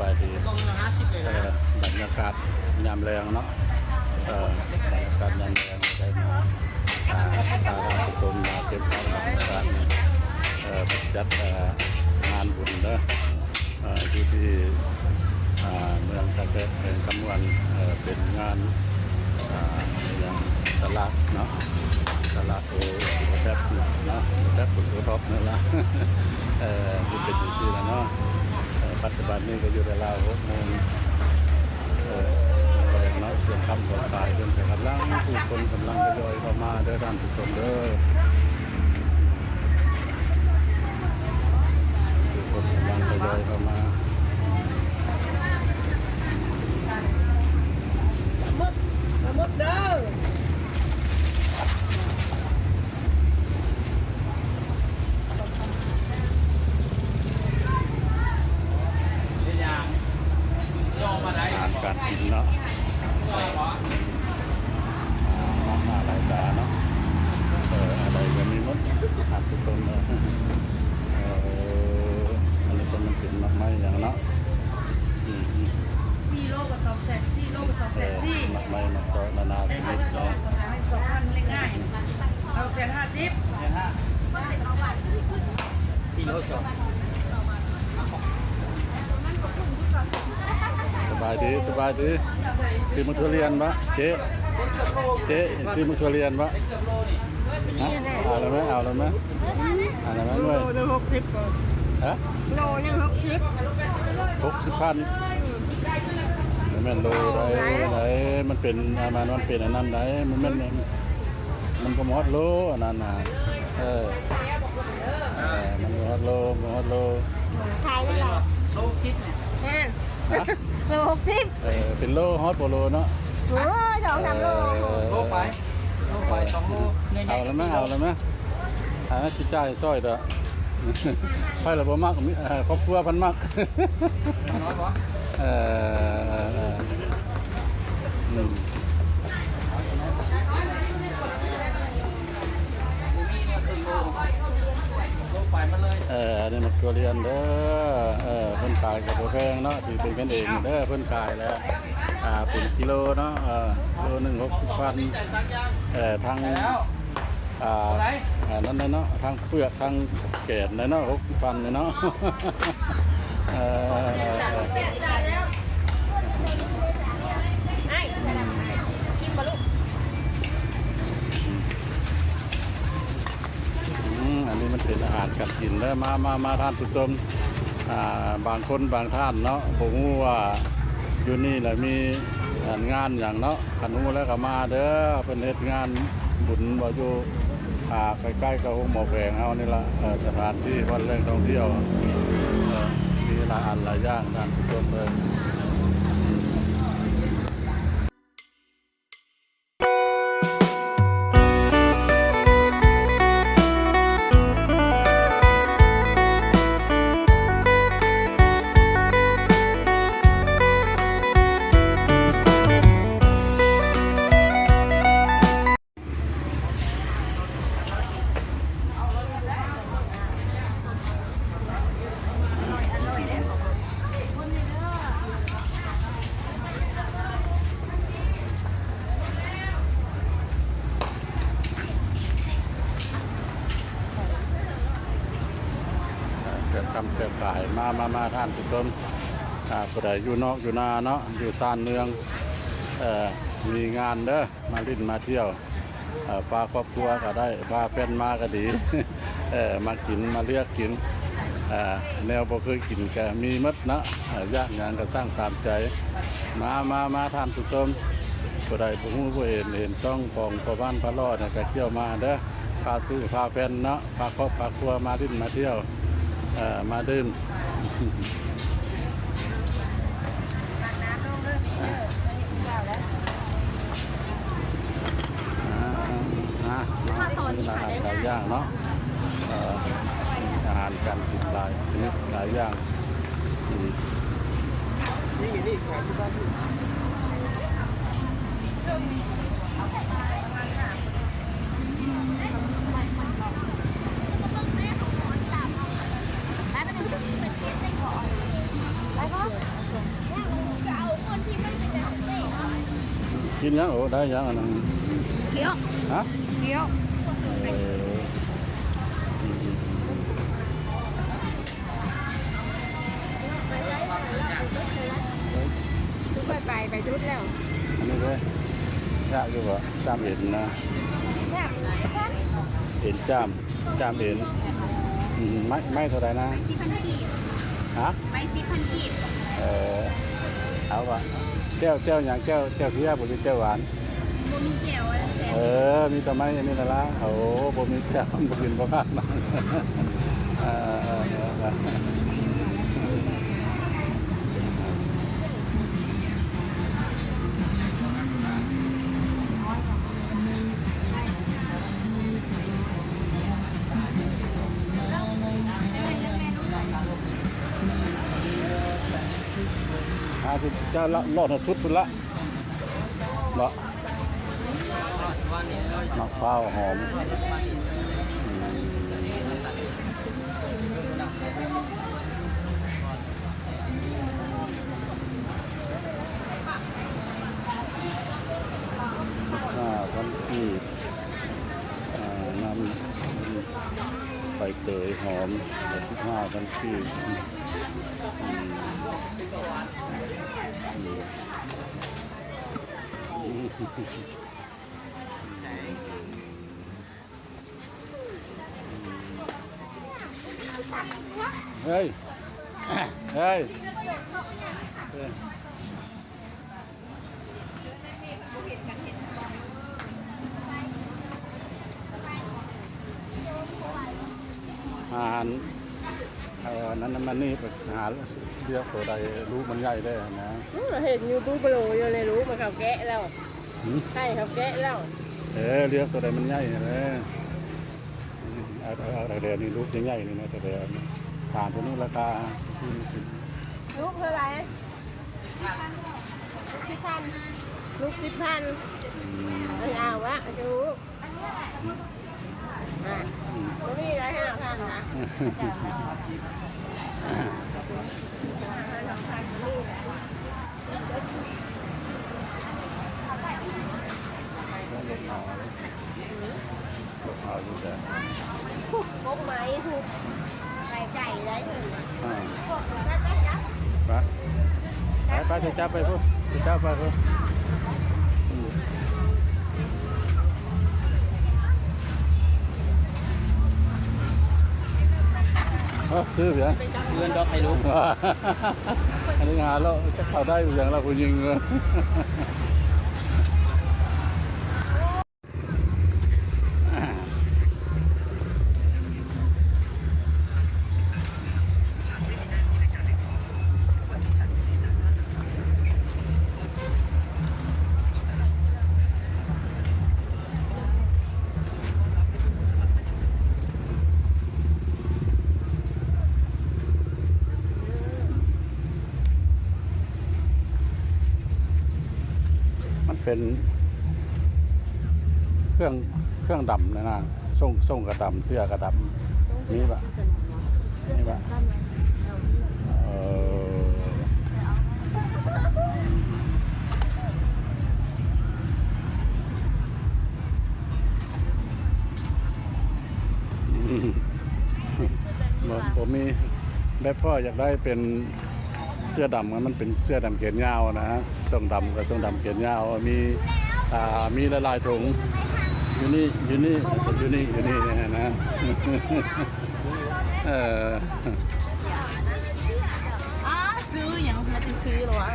บายดีบรรยากาศยามแรงเนาะบรรยากาศยามแรงได้มาอ่าพาเราชมมาเก็บความรรยากาศเนี่ยเออจัดงานบุญเด้อเอ่ออยู่ที่เมืองตะเกียบเป็นคำวันเป็นงานอย่างตลาดเนาะตลาดโอ้แทบเนาะแทบโอท็อปนั่นละเออที่เป็นอยู่ที่นั่นเนาะ ปัจจุบันนี้ก็อยู่ในราวหกโมงเอ่อแรงเนาะช่วงค่ำตอนบ่ายจนถึงกำลังผู้คนกำลังทยอยเข้ามาเด้อท่านผู้ชมเด้อผู้คนกำลังทยอยเข้ามามุดมุดเด้อ อาหารการกินเนาะอ่าน้องมาหลายตาเนาะเอออะไรก็มีหมดท่านผู้ชมเนาะเอออันนี้ก็มันเป็นมากไม้อย่างเนาะอืมอืม สี่โลกับสองแสนสี่โลกับสอง เอ แสน อ สี่ มากไม้มาต่อนานาช ได้ นิ เท่า ด กับสอง เนาะ สองพันเล่นง่ายเอาแสนห้าสิบ สี่โลสอง สบายดีสบายดีซีมุทุเรียนปะเจ๊เจ๊ซีมุทุเรียนปะฮะเอาแล้วไหมเอาแล้วไหมเอาแล้วไหมด้วยโลหนึ่งหกสิบฮะโลหนึ่งหกสิบหกสิบพันมันแม่นโลได้ไหนมันเป็นอามันมันเป็นอันนั้นไหนมันแม่นมันก็หมดโลอันนั้นน่ะเออเออมันหมดโลมันหมดโลขายได้หรอโลชิปเนี่ยฮะฮะ โลหกสิบเออเป็นโลฮอตโปโลเนาะโอ้ยสองสามโลโลไปโลไปสองโลเงินใหญ่เอาแล้วไหมเอาแล้วไหมหาจิตใจซอยเด้อไฟระบบมากมีเอ่อครอบครัวพันมากน้อยกว่าเออ เอออันนี้มันตัวเรียนเด้อเออเพิ่นขายกับโบแพงเนาะถือเป็นกันเองเด้อเพิ่นขายแล้วอ่าเป็นกิโลเนาะเออกิโลหนึ่งหกสิบพันเออทางอ่าอ่านั่นน่ะเนาะทางเปลือกทางแกนน่ะเนาะหกสิบพันเนาะเออ ไอ้กินบะลูก อืมอันนี้มัน เป็นอาหารการกินแล้วมามามาท่านผู้ชมบางคนบางท่านเนาะผมว่าอยู่นี่แหละมีงานอย่างเนาะขันหูแล้วก็มาเด้อเป็นเหตุงานบุญบ่อยู่ใกล้ๆกับห้องหมอแหวงเฮานี่ละสถานที่วันแรกท่องเที่ยวเอ่อมีหลายอันหลายอย่างท่านผู้ชมเลย กิดคำเกิดขายมามามาท่านผู้ชมอ่าผู้ใดอยู่นอกอยู่นาเนาะอยู่ซานเมืองเอ่อมีงานเด้อมาลิ้นมาเที่ยวเอ่อพาครอบครัวก็ได้พาแฟนมาก็ดี เออมากินมาเลือกกินเอ่อแนวบ่เคยกินก็มีหมดเนาะเอ่อยากงานก็สร้างตามใจ มามามาท่านผู้ชมผู้ใดผู้ฮู้ผู้เห็นเห็นช่องของพ่อบ้านพระรอดเนี่ยก็เที่ยวมาเด้อพาสู้พาแฟนเนาะพาครอบพาครัวมาลิ้นมาเที่ยว มาดื่มอ่ามาอาหารหลายอย่างเนาะเอ่ออาหารการกินหลายชนิดหลายอย่างอืมนี่นี่ขายที่บ้านไปไปหนึ่งไปกินได้ก่อนไปก่อน กินยังโอ้ได้ยังอันนั้น เคี้ยว ฮะ เคี้ยว เอออืม ทุกไปไปไปทุกแล้ว อันนี้เลยยากอยู่บ่จามเห็นนะ แซ่บ เห็นจามจามเห็นอืมไม่ไม่เท่าไหรนะไปสิพันกีบฮะไปสิพันกีบเออเอาวะ แก้วแก้วอย่างแก้วแก้วเพียบุรีแก้วหวานบ่มีแจ่วอะไรแซ่บเออ มีแต่ไม้อันนี้ละละโอ้บ่มีแก้วบ่กินบ่มากนะ จะละรอดชุดพุ่นละเนาะมะพร้าวหอมห้าพันกีบอ่นำใบเตยหอมสิบห้าพันกีบอืมอืม เฮ้ย เฮ้ยอาหาร เอ่อนั้นมันนี่อาหารเรียกตัวใดรู้มันใหญ่ได้นะเห็นยูทูบเบลอยู่ในรู้มันเขาแกะแล้วหืมใช่เขาแกะแล้วเออเรียกตัวใดมันใหญ่นะเลยเอาเอาเอาเดี๋ยวนี้รูปใหญ่ๆนี่นะแต่เดี๋ยวถามตัวนู้นราคาสี่สิบลูกเท่าไหร่สิบพันลูกสิบพันอืมเอ้ยเอาวะดูอ่ะอืมมีอะไรห้าพันนะเอาดูแต่พกไม้ถูกไก่ไก่ได้ถึงอ่าแป๊บๆจับไปไปไปจะจับไปพูจะจับไปพูอื เออซื้อเสียงเงินดอกใครรู้ อันนี้หาแล้วจะเข้าได้อยู่อย่างเราคุณยิงเลย เป็นเครื่องเครื่องดำนะนะส่งส่งกระดำเสื้อกระดำนี่ปะนี่ปะเอออืมผมผมมีแบบพ่ออยากได้เป็น สื้อดำมันเป็นเสื้อดำเขียนยาวนะฮะส่งดำกับส่งดำเขียนยาว มีอ่ามีละลายถุงอยู่นี่อยู่นี่อยู่นี่อยู่นี่นะฮะเอออ๋อซื้ออย่างมาจะซื้อหรอวะ